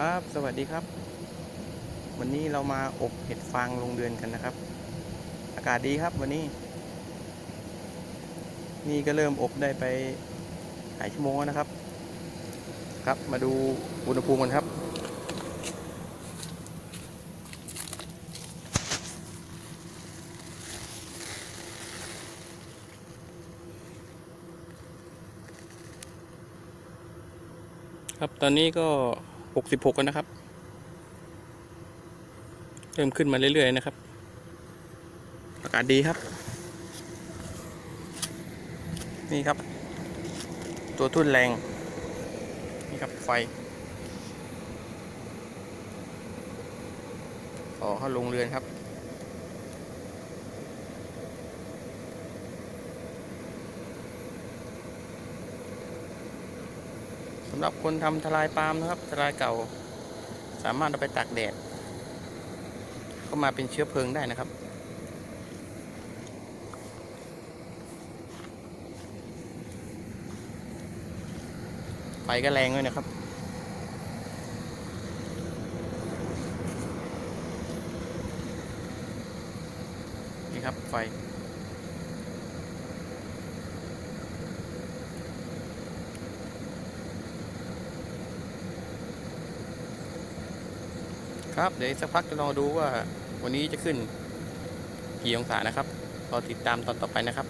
ครับ สวัสดีครับ วันนี้เรามาอบเห็ดฟางลงเดือนกันนะครับ อากาศดีครับวันนี้ นี่ก็เริ่มอบได้ไปหลายชั่วโมงแล้วนะครับ ครับมาดูอุณหภูมิกันครับ ครับตอนนี้ก็ หกสิบหกกันนะครับ เริ่มขึ้นมาเรื่อย ๆ นะครับ อากาศดีครับ นี่ครับ ตัวทุ่นแรง นี่ครับไฟขอเขาลงเรือนครับำหรับคนทำทลายปาล์มนะครับ ทลายเก่า สามารถเอาไปตากแดดก็มาเป็นเชื้อเพลิงได้นะครับ ไฟก็แรงด้วยนะครับนี่ครับไฟ ครับเดี๋ยวสักพักจะลองดูว่าวันนี้จะขึ้นกี่องศานะครับรอติดตามตอนต่อไปนะครับ